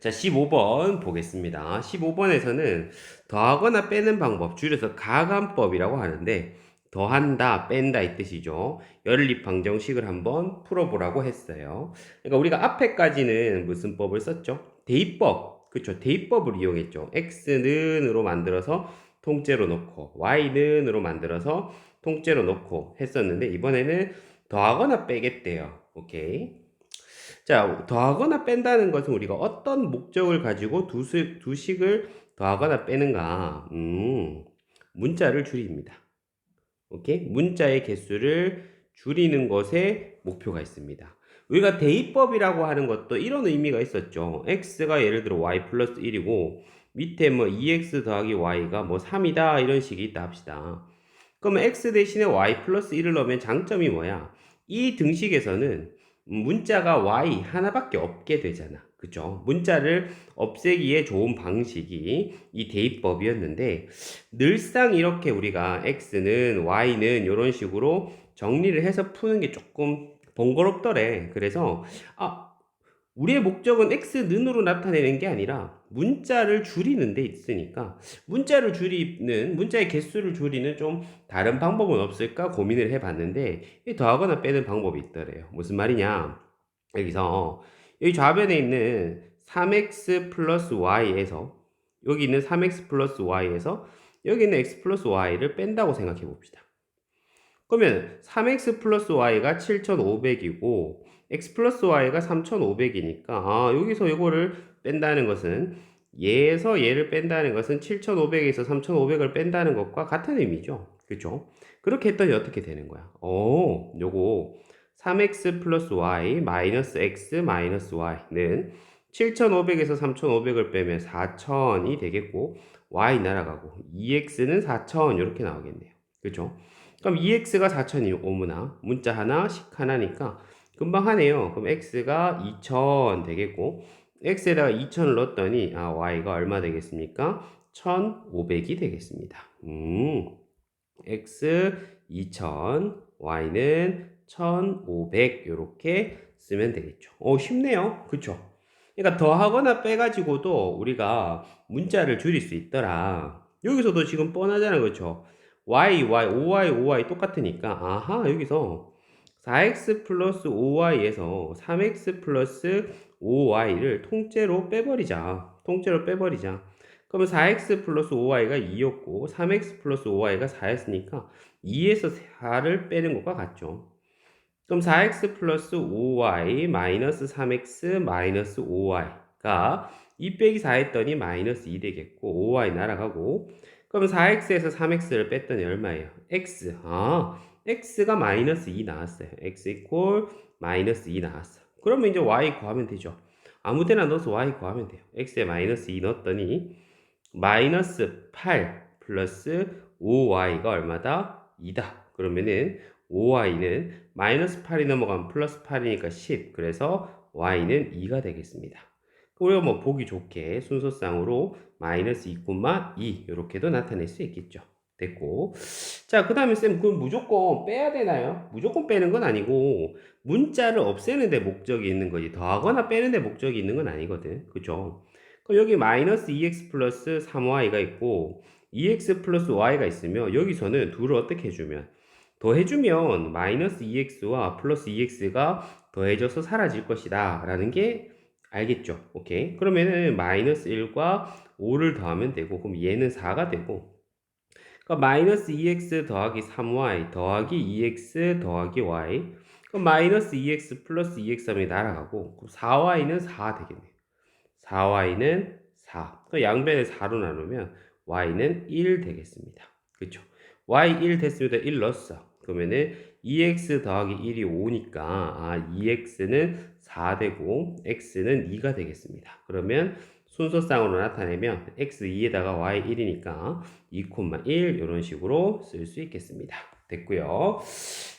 자, 15번 보겠습니다. 15번에서는 더하거나 빼는 방법, 줄여서 가감법이라고 하는데, 더한다, 뺀다 이 뜻이죠. 연립방정식을 한번 풀어보라고 했어요. 그러니까 우리가 앞에까지는 무슨 법을 썼죠? 대입법, 그쵸? 대입법을 이용했죠. x는으로 만들어서 통째로 놓고, y는으로 만들어서 통째로 놓고 했었는데, 이번에는 더하거나 빼겠대요. 오케이. 자, 더하거나 뺀다는 것은 우리가 어떤 목적을 가지고 두, 수, 두 식을 더하거나 빼는가? 음, 문자를 줄입니다. 오케이? 문자의 개수를 줄이는 것에 목표가 있습니다. 우리가 대입법이라고 하는 것도 이런 의미가 있었죠. x가 예를 들어 y 플러스 1이고 밑에 뭐 2x 더하기 y가 뭐 3이다 이런 식이 있다 합시다. 그러면 x 대신에 y 플러스 1을 넣으면 장점이 뭐야? 이 등식에서는 문자가 y 하나밖에 없게 되잖아. 그죠? 문자를 없애기에 좋은 방식이 이 대입법이었는데 늘상 이렇게 우리가 x는 y는 이런 식으로 정리를 해서 푸는 게 조금 번거롭더래. 그래서 아 우리의 목적은 x는으로 나타내는 게 아니라 문자를 줄이는 데 있으니까 문자를 줄이는 문자의 개수를 줄이는 좀 다른 방법은 없을까 고민을 해봤는데 이 더하거나 빼는 방법이 있더래요. 무슨 말이냐? 여기서 여기 좌변에 있는 3x 플러스 y에서 여기 있는 3x 플러스 y에서 여기 있는 x 플러스 y를 뺀다고 생각해 봅시다. 그러면 3x 플러스 y가 7,500이고 x 플러스 y가 3,500이니까 아, 여기서 이거를 뺀다는 것은 얘에서 얘를 뺀다는 것은 7,500에서 3,500을 뺀다는 것과 같은 의미죠. 그죠? 그렇게 했더니 어떻게 되는 거야? 오, 요거 3x 플러스 y 마이너스 x 마이너스 y는 7,500에서 3,500을 빼면 4,000이 되겠고 y 날아가고 2x는 4,000 이렇게 나오겠네요. 그죠? 그럼 2x가 4,000이 오므나 문자 하나, 식 하나니까 금방 하네요. 그럼 x가 2000 되겠고 x에다가 2000을 넣었더니 아 y가 얼마 되겠습니까? 1500이 되겠습니다. 음. x 2000, y는 1500 이렇게 쓰면 되겠죠. 어 쉽네요. 그쵸? 그러니까 더하거나 빼가지고도 우리가 문자를 줄일 수 있더라. 여기서도 지금 뻔하잖아. 그쵸? y, y, 5y, 5y 똑같으니까 아하 여기서 4x 플러스 5y에서 3x 플러스 5y를 통째로 빼버리자. 통째로 빼버리자. 그러면 4x 플러스 5y가 2였고 3x 플러스 5y가 4였으니까 2에서 4를 빼는 것과 같죠. 그럼 4x 플러스 5y 마이너스 3x 마이너스 5y가 2 빼기 4 했더니 마이너스 2 되겠고 5y 날아가고 그럼 4x에서 3x를 뺐더니 얼마예요? x. 아, x가 마이너스 2 나왔어요. x 이퀄 마이너스 2 나왔어. 그러면 이제 y 구하면 되죠. 아무 데나 넣어서 y 구하면 돼요. x에 마이너스 2 넣었더니 마이너스 8 플러스 5y가 얼마다? 2다. 그러면은 5y는 마이너스 8이 넘어가면 플러스 8이니까 10. 그래서 y는 2가 되겠습니다. 우리가 뭐 보기 좋게 순서상으로 마이너스 2,2 이렇게도 나타낼 수 있겠죠. 됐고. 자, 그 다음에 쌤, 그건 무조건 빼야 되나요? 무조건 빼는 건 아니고, 문자를 없애는 데 목적이 있는 거지. 더하거나 빼는 데 목적이 있는 건 아니거든. 그죠? 그럼 여기 마이너스 2x 플러스 3y가 있고, 2x 플러스 y가 있으면, 여기서는 둘을 어떻게 해주면, 더해주면 마이너스 2x와 플러스 2x가 더해져서 사라질 것이다. 라는 게 알겠죠? 오케이. 그러면은 마이너스 1과 5를 더하면 되고, 그럼 얘는 4가 되고, 그러니까 마이너스 2x 더하기 3y 더하기 2x 더하기 y 그럼 마이너스 2x 플러스 2x 하면 날아가고 4y는 4 되겠네요. 4y는 4. 그 양변을 4로 나누면 y는 1 되겠습니다. 그렇죠? y 1 됐습니다. 1 넣었어. 그러면은 2x 더하기 1이 5니까 아 2x는 4 되고 x는 2가 되겠습니다. 그러면 순서상으로 나타내면 x2에다가 y1이니까 2,1 이런 식으로 쓸 수 있겠습니다. 됐고요.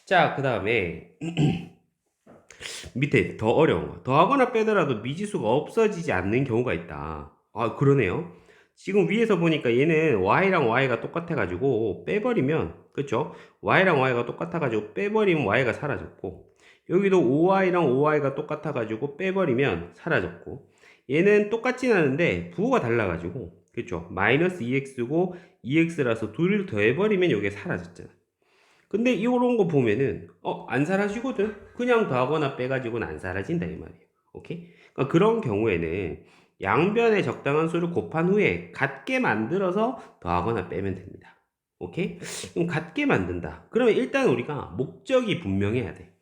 자, 그 다음에 밑에 더 어려운 거. 더하거나 빼더라도 미지수가 없어지지 않는 경우가 있다. 아, 그러네요. 지금 위에서 보니까 얘는 y랑 y가 똑같아가지고 빼버리면 그쵸? y랑 y가 똑같아가지고 빼버리면 y가 사라졌고 여기도 5y랑 5y가 똑같아가지고 빼버리면 사라졌고 얘는 똑같진 않은데 부호가 달라가지고 그쵸? 마이너스 2x고 2x라서 둘을 더해버리면 이게 사라졌잖아. 근데 이런 거 보면은 어 안 사라지거든? 그냥 더하거나 빼가지고는 안 사라진다 이 말이에요. 오케이? 그러니까 그런 경우에는 양변의 적당한 수를 곱한 후에 같게 만들어서 더하거나 빼면 됩니다. 오케이? 그럼 같게 만든다. 그러면 일단 우리가 목적이 분명해야 돼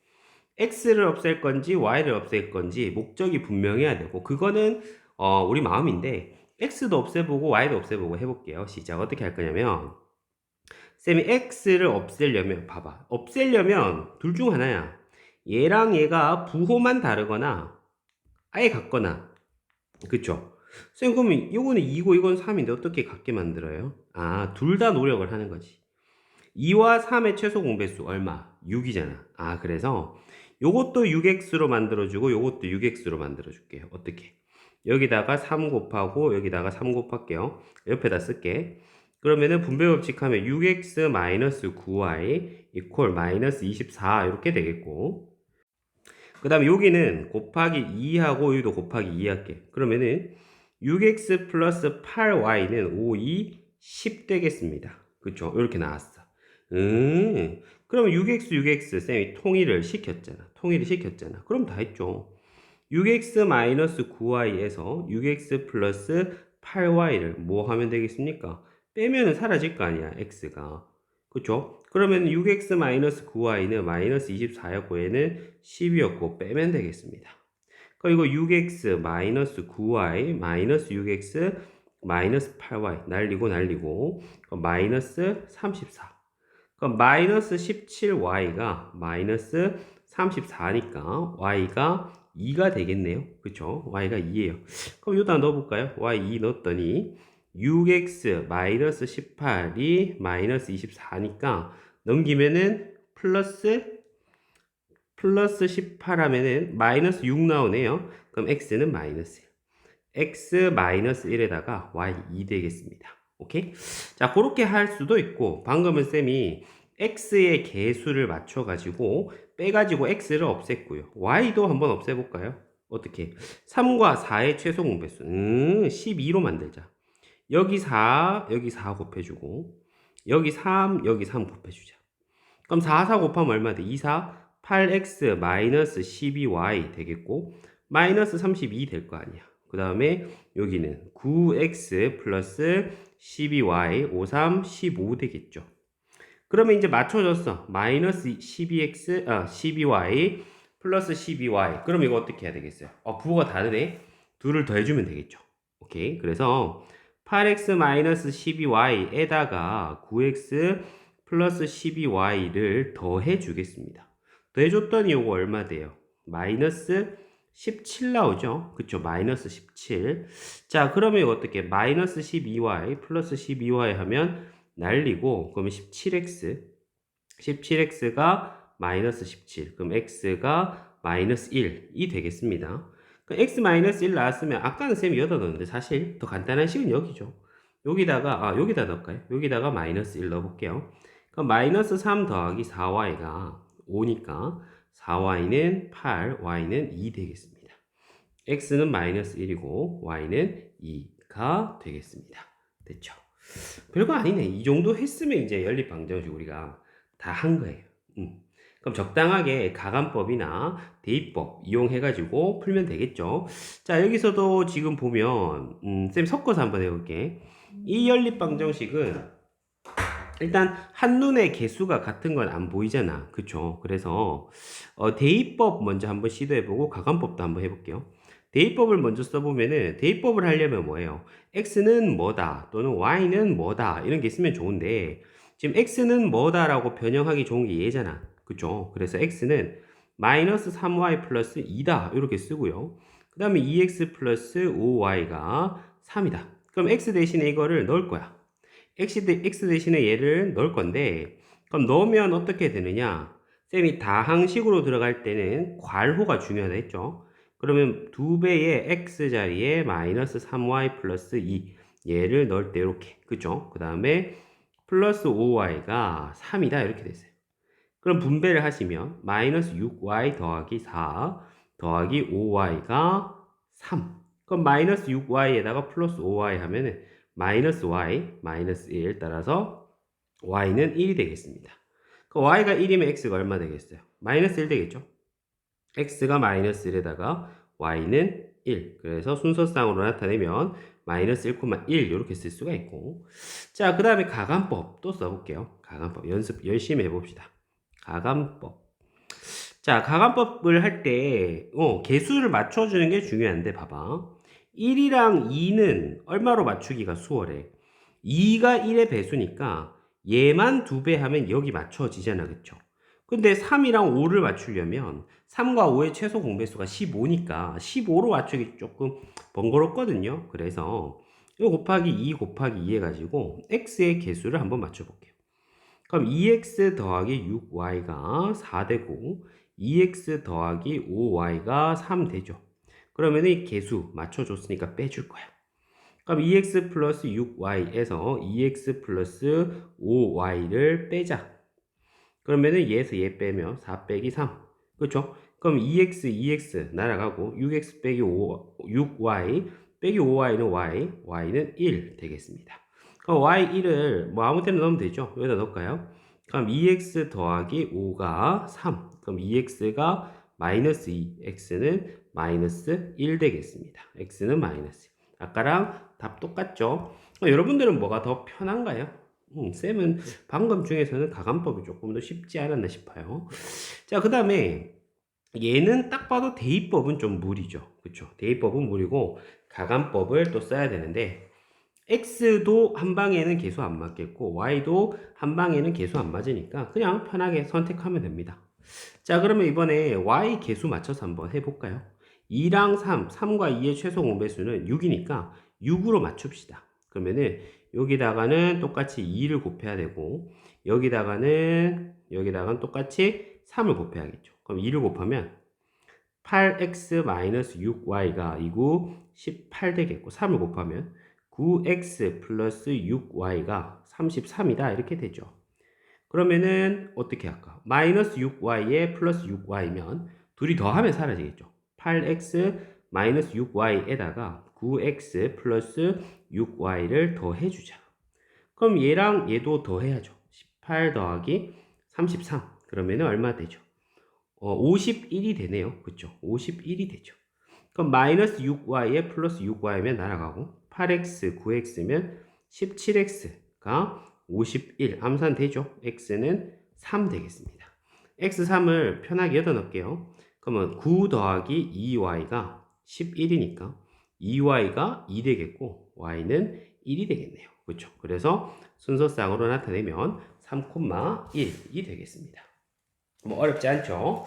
x를 없앨 건지 y를 없앨 건지 목적이 분명해야 되고 그거는 어, 우리 마음인데 x도 없애보고 y도 없애보고 해볼게요. 시작 어떻게 할 거냐면 쌤이 x를 없애려면 봐봐 없애려면 둘 중 하나야. 얘랑 얘가 부호만 다르거나 아예 같거나 그쵸? 쌤 그러면 이거는 2고 이건 3인데 어떻게 같게 만들어요? 아 둘 다 노력을 하는 거지. 2와 3의 최소 공배수 얼마? 6이잖아. 아 그래서 요것도 6x로 만들어주고 요것도 6x로 만들어줄게요. 어떻게? 여기다가 3 곱하고 여기다가 3 곱할게요. 옆에다 쓸게. 그러면은 분배 법칙 하면 6x 마이너스 9y 이퀄 마이너스 24 이렇게 되겠고 그 다음에 여기는 곱하기 2하고 여기도 곱하기 2 할게. 그러면은 6x 플러스 8y는 5, 2, 10 되겠습니다. 그쵸? 이렇게 나왔어. 음, 그러면 6x, 6x 쌤이 통일을 시켰잖아. 통일을 시켰잖아. 그럼 다 했죠. 6x 마이너스 9y에서 6x 플러스 8y를 뭐 하면 되겠습니까? 빼면은 사라질 거 아니야, x가. 그쵸? 그러면 6x 마이너스 9y는 마이너스 24였고 얘는 10이었고 빼면 되겠습니다. 그리고 6x 마이너스 9y 마이너스 6x 마이너스 8y 날리고 날리고 그럼 마이너스 34 그럼 마이너스 17y가 마이너스 34니까 y가 2가 되겠네요. 그쵸? y가 2예요. 그럼 여기다 넣어볼까요? y 2 넣었더니 6x 마이너스 18이 마이너스 24니까 넘기면은 플러스 플러스 18 하면은 마이너스 6 나오네요. 그럼 x는 마이너스 1. x 마이너스 1에다가 y 2 되겠습니다. 오케이? 자, 그렇게 할 수도 있고, 방금은 쌤이 x의 개수를 맞춰가지고, 빼가지고 x를 없앴고요. y도 한번 없애볼까요? 어떻게? 3과 4의 최소 공배수. 음, 12로 만들자. 여기 4, 여기 4 곱해주고, 여기 3, 여기 3 곱해주자. 그럼 4, 4 곱하면 얼마 돼? 2, 4, 8x 마이너스 12y 되겠고, 마이너스 32 될 거 아니야. 그 다음에 여기는 9x 플러스 12y 53 15 되겠죠. 그러면 이제 맞춰졌어. 마이너스 12x 아 12y 플러스 12y. 그럼 이거 어떻게 해야 되겠어요? 어 부호가 다르네. 둘을 더해주면 되겠죠. 오케이. 그래서 8x 마이너스 12y에다가 9x 플러스 12y를 더해 주겠습니다. 더해줬더니 이거 얼마 돼요? 마이너스 17 나오죠? 그쵸? 마이너스 17. 자, 그러면 어떻게? 마이너스 12y 플러스 12y 하면 날리고, 그러면 17x. 17x가 마이너스 17. 그럼 x가 마이너스 1이 되겠습니다. 그럼 x 마이너스 1 나왔으면 아까는 쌤이 여기다 넣었는데 사실 더 간단한 식은 여기죠. 여기다가, 아, 여기다 넣을까요? 여기다가 마이너스 1 넣어볼게요. 그럼 마이너스 3 더하기 4y가 5니까 4y는 8, y는 2 되겠습니다. x는 마이너스 1이고 y는 2가 되겠습니다. 됐죠? 별거 아니네. 이 정도 했으면 이제 연립 방정식 우리가 다 한 거예요. 음. 그럼 적당하게 가간법이나 대입법 이용해가지고 풀면 되겠죠. 자, 여기서도 지금 보면, 음, 쌤 섞어서 한번 해볼게. 이 연립 방정식은 일단 한눈에 개수가 같은 건 안 보이잖아. 그쵸? 그래서 어, 대입법 먼저 한번 시도해보고 가간법도 한번 해볼게요. 대입법을 먼저 써보면은 대입법을 하려면 뭐예요? x는 뭐다 또는 y는 뭐다 이런 게 있으면 좋은데 지금 x는 뭐다 라고 변형하기 좋은 게 얘잖아. 그쵸? 그래서 x는 마이너스 3y 플러스 2다 이렇게 쓰고요. 그 다음에 2x 플러스 5y가 3이다. 그럼 x 대신에 이거를 넣을 거야. X, 대, x 대신에 얘를 넣을 건데 그럼 넣으면 어떻게 되느냐? 쌤이 다항식으로 들어갈 때는 괄호가 중요하다 했죠. 그러면 두 배의 x 자리에 마이너스 3y 플러스 2 얘를 넣을 때 이렇게 그죠 그 다음에 플러스 5y가 3이다 이렇게 됐어요. 그럼 분배를 하시면 마이너스 6y 더하기 4 더하기 5y가 3 그럼 그럼 마이너스 6y에다가 플러스 5y 하면은 마이너스 y 마이너스 1 따라서 y는 1이 되겠습니다. 그 y가 1이면 x가 얼마 되겠어요? 마이너스 1 되겠죠? x가 마이너스 1에다가 y는 1. 그래서 순서상으로 나타내면 마이너스 1,1 이렇게 쓸 수가 있고 자, 그 다음에 가감법 또 써볼게요. 가감법 연습 열심히 해봅시다. 가감법 자, 가감법을 할 때, 어, 개수를 맞춰주는 게 중요한데, 봐봐. 1이랑 2는 얼마로 맞추기가 수월해? 2가 1의 배수니까 얘만 두 배 하면 여기 맞춰지잖아, 그쵸? 근데 3이랑 5를 맞추려면 3과 5의 최소 공배수가 15니까 15로 맞추기 조금 번거롭거든요. 그래서 이거 곱하기 2 곱하기 2 해가지고 x의 개수를 한번 맞춰볼게요. 그럼 2x 더하기 6y가 4 되고 2x 더하기 5y가 3 되죠. 그러면 이 개수 맞춰줬으니까 빼줄 거야. 그럼 2x 플러스 6y에서 2x 플러스 5y를 빼자. 그러면은 얘에서 얘 빼면 4 빼기 3. 그렇죠? 그럼 2x, 2x 날아가고 6x 빼기 5, 6y 빼기 5y는 y, y는 1 되겠습니다. 그럼 y1을 뭐 아무 데나 넣으면 되죠. 여기다 넣을까요? 그럼 2x 더하기 5가 3. 그럼 2x가 마이너스 2, x는 마이너스 1 되겠습니다. x는 마이너스. 아까랑 답 똑같죠? 어, 여러분들은 뭐가 더 편한가요? 음, 쌤은 방금 중에서는 가감법이 조금 더 쉽지 않았나 싶어요. 자, 그 다음에 얘는 딱 봐도 대입법은 좀 무리죠. 그쵸? 대입법은 무리고 가감법을 또 써야 되는데 x도 한 방에는 계수 안 맞겠고 y도 한 방에는 계수 안 맞으니까 그냥 편하게 선택하면 됩니다. 자, 그러면 이번에 y 계수 맞춰서 한번 해볼까요? 2랑 3, 3과 2의 최소 공배수는 6이니까 6으로 맞춥시다. 그러면은 여기다가는 똑같이 2를 곱해야 되고 여기다가는 여기다가는 똑같이 3을 곱해야겠죠. 그럼 2를 곱하면 8x-6y가 이구 18 되겠고 3을 곱하면 9x 플러스 6y가 33이다 이렇게 되죠. 그러면은 어떻게 할까? 마이너스 6y에 플러스 6y면 둘이 더하면 사라지겠죠. 8x 마이너스 6y에다가 9x 플러스 6y를 더해주자. 그럼 얘랑 얘도 더해야죠. 18 더하기 33. 그러면은 얼마 되죠? 어, 51이 되네요. 그쵸? 51이 되죠. 그럼 마이너스 6y에 플러스 6y면 날아가고 8x, 9x면 17x가 51 암산 되죠? x는 3 되겠습니다. x3을 편하게 여다 넣을게요. 그러면 9 더하기 2y가 11이니까 2y가 2 되겠고 y는 1이 되겠네요. 그렇죠? 그래서 순서상으로 나타내면 3,1이 되겠습니다. 뭐 어렵지 않죠?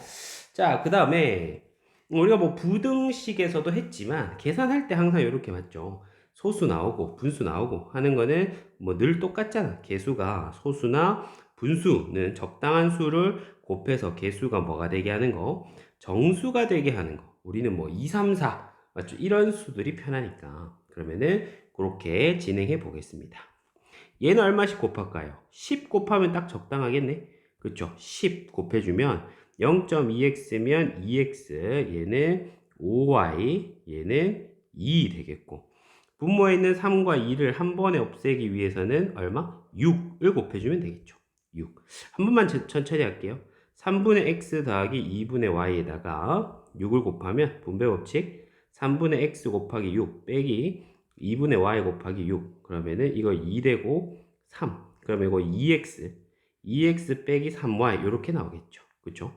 자, 그 다음에 우리가 뭐 부등식에서도 했지만 계산할 때 항상 이렇게 맞죠. 소수 나오고 분수 나오고 하는 거는 뭐 늘 똑같잖아. 개수가 소수나 분수는 적당한 수를 곱해서 개수가 뭐가 되게 하는 거, 정수가 되게 하는 거. 우리는 뭐 2, 3, 4 맞죠? 이런 수들이 편하니까 그러면은 그렇게 진행해 보겠습니다. 얘는 얼마씩 곱할까요? 10 곱하면 딱 적당하겠네. 그렇죠? 10 곱해주면 0.2x면 2x 얘는 5y 얘는 2 되겠고 분모에 있는 3과 2를 한 번에 없애기 위해서는 얼마? 6을 곱해주면 되겠죠. 6. 한 번만 천- 천천히 할게요. 3분의 x 더하기 2분의 y에다가 6을 곱하면 분배 법칙 3분의 x 곱하기 6 빼기 2분의 y 곱하기 6 그러면은 이거 2 되고 3 그러면 이거 2x 2x 빼기 3y 이렇게 나오겠죠. 그쵸?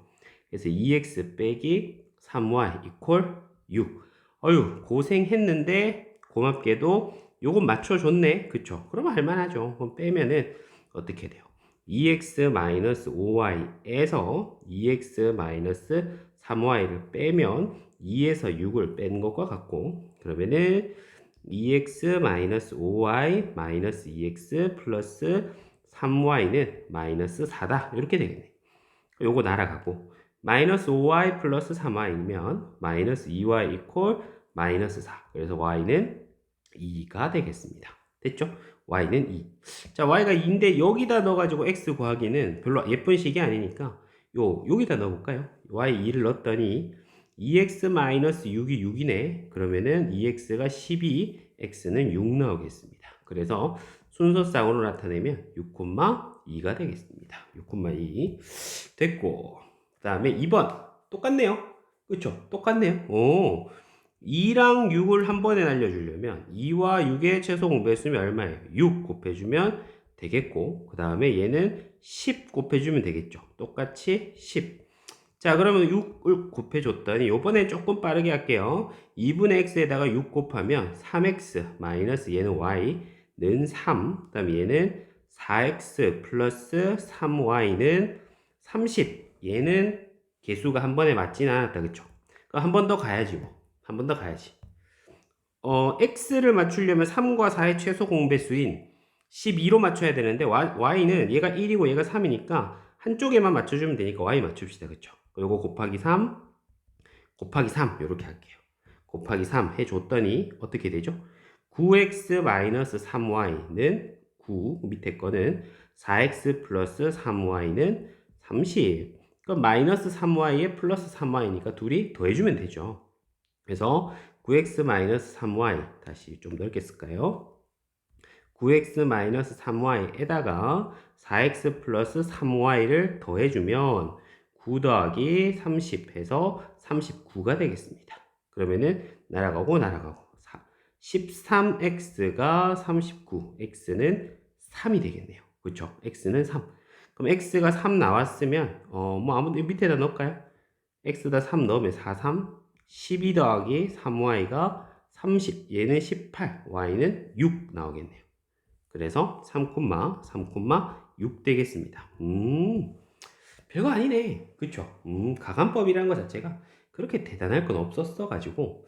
그래서 2x 빼기 3y 이퀄 6 어휴 고생했는데 고맙게도 요건 맞춰줬네 그쵸? 그러면 할만하죠. 그럼 빼면은 어떻게 돼요? 2x 5y에서 2x 3y를 빼면 2에서 6을 뺀 것과 같고 그러면은 2x 5y 2x 플러스 3y는 마이너스 4다 이렇게 되겠네 요거 날아가고 마이너스 5y 플러스 3y면 마이너스 2y 이퀄 마이너스 4 그래서 y는 2가 되겠습니다 됐죠? y는 2. 자, y가 2인데 여기다 넣어가지고 x 구하기는 별로 예쁜 식이 아니니까 요 여기다 넣어볼까요? y 2를 넣었더니 2x-6이 6이네. 그러면은 2x가 12, x는 6 나오겠습니다. 그래서 순서쌍으로 나타내면 6,2가 되겠습니다. 6,2 됐고 그 다음에 2번 똑같네요. 그쵸? 똑같네요. 오 2랑 6을 한 번에 날려주려면 2와 6의 최소 공배수면 얼마예요? 6 곱해주면 되겠고 그 다음에 얘는 10 곱해주면 되겠죠. 똑같이 10. 자 그러면 6을 곱해줬더니 요번에 조금 빠르게 할게요. 2분의 x에다가 6 곱하면 3x 마이너스 얘는 y는 3. 그 다음에 얘는 4x 플러스 3y는 30. 얘는 개수가 한 번에 맞지는 않았다. 그쵸? 한번 더 가야지 뭐. 한 번 더 가야지. 어, x를 맞추려면 3과 4의 최소 공배수인 12로 맞춰야 되는데 y는 얘가 1이고 얘가 3이니까 한쪽에만 맞춰주면 되니까 y 맞춥시다. 그쵸? 요거 곱하기 3 곱하기 3 이렇게 할게요. 곱하기 3 해줬더니 어떻게 되죠? 9x 마이너스 3y는 9 밑에 거는 4x 플러스 3y는 30 그럼 마이너스 3y에 플러스 3y니까 둘이 더해주면 되죠. 그래서 9x 마이너스 3y 다시 좀 넓게 쓸까요? 9x 마이너스 3y에다가 4x 플러스 3y를 더해주면 9 더하기 30 해서 39가 되겠습니다. 그러면은 날아가고 날아가고 13x가 39, x는 3이 되겠네요. 그렇죠? x는 3. 그럼 x가 3 나왔으면 어 뭐 아무 밑에다 넣을까요? x다 3 넣으면 4, 3, 12 더하기 3y가 30, 얘는 18, y는 6 나오겠네요. 그래서 3, 3, 6 되겠습니다. 음, 별거 아니네. 그쵸? 음, 가간법이라는 것 자체가 그렇게 대단할 건 없었어 가지고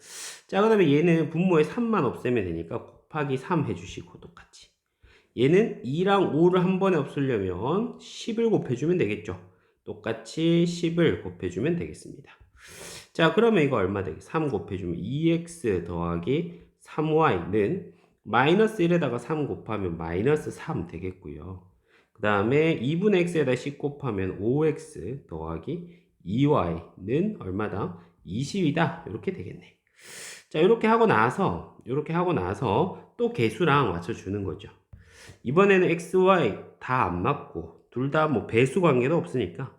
자 그 다음에 얘는 분모에 3만 없애면 되니까 곱하기 3 해주시고 똑같이 얘는 2랑 5를 한 번에 없애려면 10을 곱해주면 되겠죠 똑같이 10을 곱해주면 되겠습니다 자 그러면 이거 얼마 되겠 3 곱해주면 2x 더하기 3y는 마이너스 1에다가 3 곱하면 마이너스 3 되겠고요 그 다음에 2분의 x에다 10 곱하면 5x 더하기 2y는 얼마다? 20이다. 이렇게 되겠네. 자, 이렇게 하고 나서, 이렇게 하고 나서 또 개수랑 맞춰주는 거죠. 이번에는 x, y 다 안 맞고, 둘 다 뭐 배수 관계도 없으니까,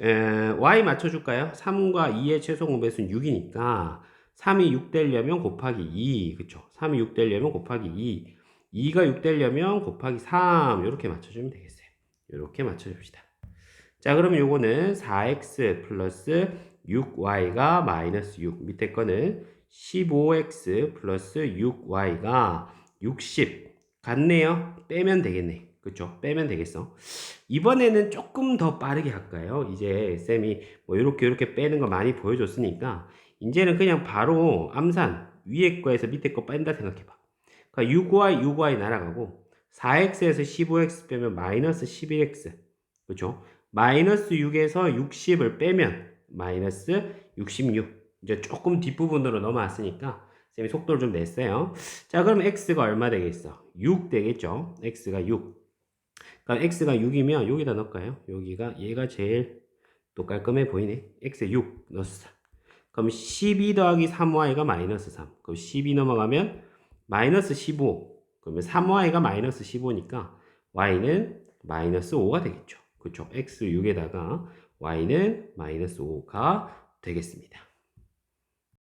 에, y 맞춰줄까요? 3과 2의 최소 공배수는 6이니까, 3이 6 되려면 곱하기 2, 그쵸? 3이 6 되려면 곱하기 2, 2가 6 되려면 곱하기 3, 이렇게 맞춰주면 되겠어요. 이렇게 맞춰줍시다. 자, 그러면 요거는 4x 플러스 6y가 마이너스 6. 밑에 거는 15x 플러스 6y가 60. 같네요. 빼면 되겠네. 그쵸? 빼면 되겠어. 이번에는 조금 더 빠르게 할까요? 이제 쌤이 뭐 이렇게 이렇게 빼는 거 많이 보여줬으니까 이제는 그냥 바로 암산 위에 거에서 밑에 거 뺀다 생각해봐. 그러니까 6y, 6y 날아가고 4x에서 15x 빼면 마이너스 11x. 그쵸? 마이너스 6에서 60을 빼면 마이너스 66. 이제 조금 뒷부분으로 넘어왔으니까 쌤이 속도를 좀 냈어요. 자, 그럼 x가 얼마 되겠어? 6 되겠죠? x가 6. 그럼 x가 6이면 여기다 넣을까요? 여기가 얘가 제일 또 깔끔해 보이네. x 6 넣었어. 그럼 12 더하기 3y가 마이너스 3. 그럼 12 넘어가면 마이너스 15. 그러면 3y가 마이너스 15니까 y는 마이너스 5가 되겠죠. 그쵸? x6에다가 y는 마이너스 5가 되겠습니다.